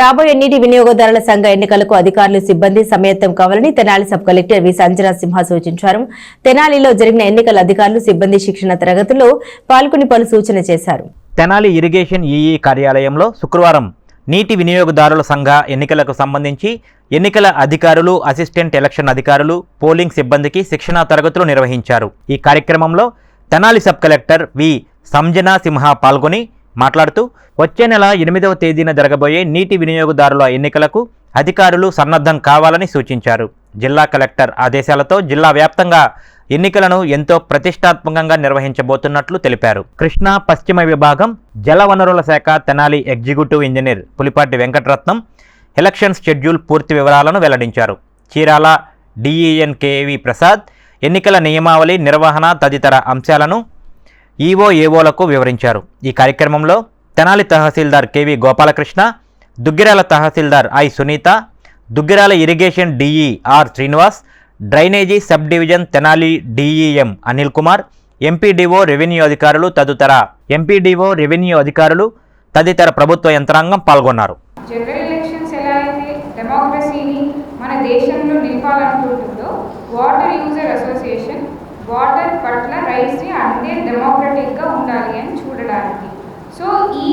రాబోయే నీటి వినియోగదారుల సంఘ ఎన్నికలకు అధికారులు సిబ్బంది సమయత్తం కావాలని Tenali sub collector V. Sanjana Simha సూచించారు. తెనాలిలో జరిగిన ఎన్నికల అధికారులు సిబ్బంది శిక్షణ తరగతుల్లో పాల్గొని పలు సూచన చేశారు. తెనాలి ఇరిగేషన్ ఈఈ కార్యాలయంలో శుక్రవారం నీటి వినియోగదారుల సంఘ ఎన్నికలకు సంబంధించి ఎన్నికల అధికారులు అసిస్టెంట్ ఎలక్షన్ అధికారులు పోలింగ్ సిబ్బందికి శిక్షణా తరగతులు నిర్వహించారు. ఈ కార్యక్రమంలో Tenali sub collector V. Sanjana Simha పాల్గొని మాట్లాడుతూ వచ్చే నెల ఎనిమిదవ తేదీన జరగబోయే నీటి వినియోగదారుల ఎన్నికలకు అధికారులు సన్నద్ధం కావాలని సూచించారు. జిల్లా కలెక్టర్ ఆదేశాలతో జిల్లా వ్యాప్తంగా ఎన్నికలను ఎంతో ప్రతిష్టాత్మకంగా నిర్వహించబోతున్నట్లు తెలిపారు. కృష్ణా పశ్చిమ విభాగం జలవనరుల శాఖ Tenali executive engineer Pulipati Venkataratnam election schedule పూర్తి వివరాలను వెల్లడించారు. చీరాల డిఈఎన్కేవి ప్రసాద్ ఎన్నికల నియమావళి నిర్వహణ తదితర అంశాలను ఈవో ఏవోలకు వివరించారు. ఈ కార్యక్రమంలో Tenali tahsildar KV Gopalakrishna Duggirala tahsildar I Sunitha Duggirala irrigation DE R Srinivas drainage sub division Tenali DEM Anil Kumar MPDO revenue అధికారులు తదితర ఎంపీడీఓ రెవెన్యూ అధికారులు తదితర ప్రభుత్వ యంత్రాంగం పాల్గొన్నారు. జనరల్ ఎలక్షన్స్ ఎలా అయితే డెమోక్రసీని మన దేశంలో నిలపాలనుకుంటుందో వాటర్ యూజర్ అసోసియేషన్ వాటర్ పట్ల రైట్స్ని అంతే డెమోక్రటిక్గా ఉండాలి అని చూడడానికి. సో ఈ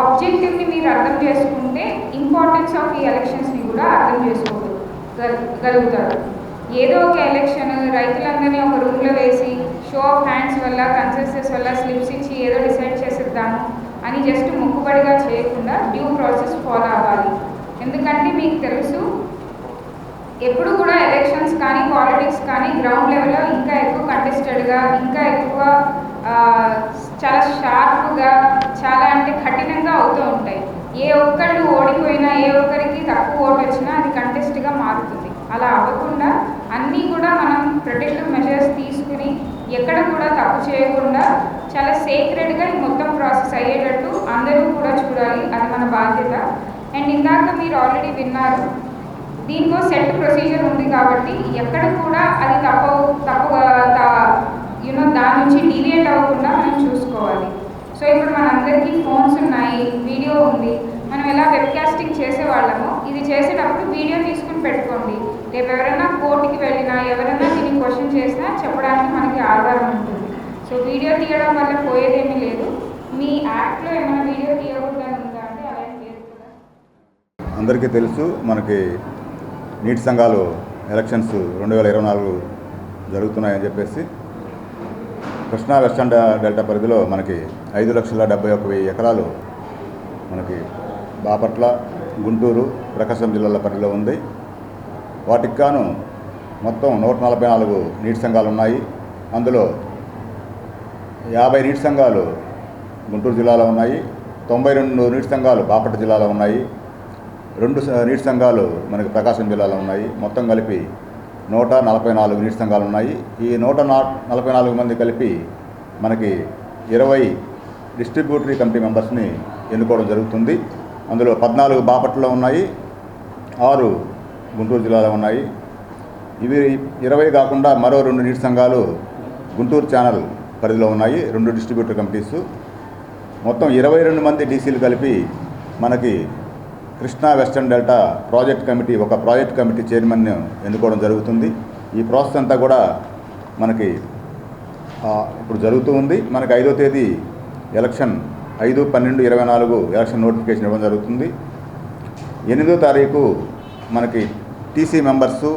ఆబ్జెక్టివ్ని మీరు అర్థం చేసుకుంటే ఇంపార్టెన్స్ ఆఫ్ ఈ ఎలక్షన్స్ని కూడా అర్థం చేసుకోగలుగుతారు ఏదో ఒక ఎలక్షన్ రైతులందరినీ ఒక రూమ్లో వేసి షో ఆఫ్ హ్యాండ్స్ వల్ల కన్సెన్సెస్ వల్ల స్లిప్స్ ఇచ్చి ఏదో డిసైడ్ చేసేద్దాము అని జస్ట్ మొక్కుబడిగా చేయకుండా డ్యూ ప్రాసెస్ ఫాలో అవ్వాలి. ఎందుకంటే మీకు తెలుసు ఎప్పుడు కూడా ఎలక్షన్స్ కానీ పాలిటిక్స్ కానీ గ్రౌండ్ లెవెల్లో ఇంకా ఎక్కువ కంటెస్టెడ్గా ఇంకా ఎక్కువ చాలా షార్ప్గా చాలా అంటే కఠినంగా అవుతూ ఉంటాయి. ఏ ఒక్కళ్ళు ఓడిపోయినా ఏ ఒక్కరికి తక్కువ ఓటు వచ్చినా అది కంటెస్ట్గా మారుతుంది. అలా అవ్వకుండా అన్నీ కూడా మనం ప్రొటెక్టివ్ మెజర్స్ తీసుకుని ఎక్కడ కూడా తప్పు చేయకుండా చాలా సేక్రెడ్గా ఈ మొత్తం ప్రాసెస్ అయ్యేటట్టు అందరూ కూడా చూడాలి. అది మన బాధ్యత. అండ్ ఇందాక మీరు ఆల్రెడీ విన్నారు దీనికో సెట్ ప్రొసీజర్ ఉంది కాబట్టి ఎక్కడ కూడా అది తప్పు తప్పుగా యూనో దాని నుంచి డీవియేట్ అవ్వకుండా మనం చూసుకోవాలి. సో ఇప్పుడు మనందరికీ ఫోన్స్ ఉన్నాయి వీడియో ఉంది. మనం ఎలా వెబ్కాస్టింగ్ చేసేవాళ్ళము ఇది చేసేటప్పుడు వీడియో తీసుకుని పెట్టుకోండి. రేపు ఎవరైనా కోర్టుకి వెళ్ళినా ఎవరైనా దీన్ని క్వశ్చన్ చేసినా చెప్పడానికి మనకి ఆధారం ఉంటుంది. సో వీడియో తీయడం వల్ల పోయేదేమీ లేదు. మీ యాప్లో ఏమైనా వీడియో తీయకూడదని ఉందా అంటే అందరికీ తెలుసు మనకి నీటి సంఘాలు ఎలక్షన్స్ రెండు వేల ఇరవై నాలుగు జరుగుతున్నాయని చెప్పేసి కృష్ణా వెస్టర్న్ డెల్టా పరిధిలో మనకి ఐదు లక్షల డెబ్బై ఒక వెయ్యి ఎకరాలు మనకి బాపట్ల గుంటూరు ప్రకాశం జిల్లాల పరిధిలో ఉంది. వాటికి గాను మొత్తం నూట నలభై నాలుగు నీటి సంఘాలు ఉన్నాయి. అందులో యాభై నీటి సంఘాలు గుంటూరు జిల్లాలో ఉన్నాయి. తొంభై రెండు నీటి సంఘాలు బాపట్ల జిల్లాలో ఉన్నాయి. రెండు నీటి సంఘాలు మనకి ప్రకాశం జిల్లాలో ఉన్నాయి. మొత్తం కలిపి నూట నలభై నాలుగు నీటి సంఘాలు ఉన్నాయి. ఈ నూట నా- నలభై నాలుగు మంది కలిపి మనకి ఇరవై డిస్ట్రిబ్యూటరీ కమిటీ మెంబర్స్ని ఎన్నుకోవడం జరుగుతుంది. అందులో పద్నాలుగు బాపట్లలో ఉన్నాయి. ఆరు గుంటూరు జిల్లాలో ఉన్నాయి. ఇవి ఇరవై కాకుండా మరో రెండు నీటి సంఘాలు గుంటూరు ఛానల్ పరిధిలో ఉన్నాయి. రెండు డిస్ట్రిబ్యూటర్ కమిటీస్. మొత్తం ఇరవై రెండు మంది డీసీలు కలిపి మనకి Krishna western delta project committee ఒక ప్రాజెక్ట్ కమిటీ చైర్మన్ ఎన్నుకోవడం జరుగుతుంది. ఈ ప్రాసెస్ అంతా కూడా మనకి ఇప్పుడు జరుగుతూ ఉంది. మనకి ఐదో తేదీ ఎలక్షన్ ఐదు పన్నెండు ఇరవై నాలుగు ఎలక్షన్ నోటిఫికేషన్ ఇవ్వడం జరుగుతుంది. ఎనిమిదో తారీఖు మనకి TC members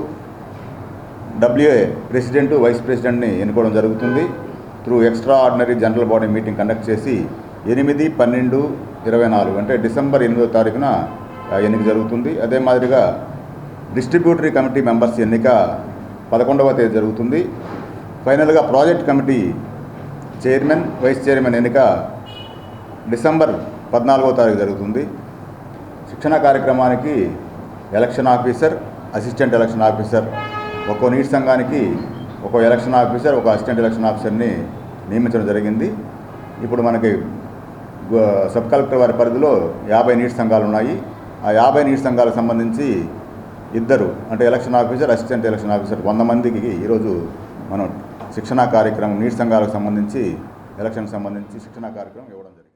WA president vice ప్రెసిడెంట్ని ఎన్నుకోవడం జరుగుతుంది. Through extraordinary general body meeting conduct చేసి ఎనిమిది పన్నెండు ఇరవై నాలుగు అంటే డిసెంబర్ ఎనిమిదో తారీఖున ఎన్నిక జరుగుతుంది. అదే మాదిరిగా డిస్ట్రిబ్యూటరీ కమిటీ మెంబర్స్ ఎన్నిక పదకొండవ తేదీ జరుగుతుంది. ఫైనల్గా project committee chairman vice chairman ఎన్నిక డిసెంబర్ పద్నాలుగో తారీఖు జరుగుతుంది. శిక్షణ కార్యక్రమానికి election officer assistant election officer ఒక్కో నీటి సంఘానికి ఒక ఎలక్షన్ ఆఫీసర్ ఒక అసిస్టెంట్ ఎలక్షన్ ఆఫీసర్ని నియమించడం జరిగింది. ఇప్పుడు మనకి సబ్ కలెక్టర్ వారి పరిధిలో యాభై నీటి సంఘాలు ఉన్నాయి ఆ యాభై నీటి సంఘాలకు సంబంధించి ఇద్దరు అంటే election officer assistant election officer వంద మందికి ఈరోజు మనం శిక్షణా కార్యక్రమం నీటి సంఘాలకు సంబంధించి ఎలక్షన్ సంబంధించి శిక్షణా కార్యక్రమం ఇవ్వడం జరిగింది.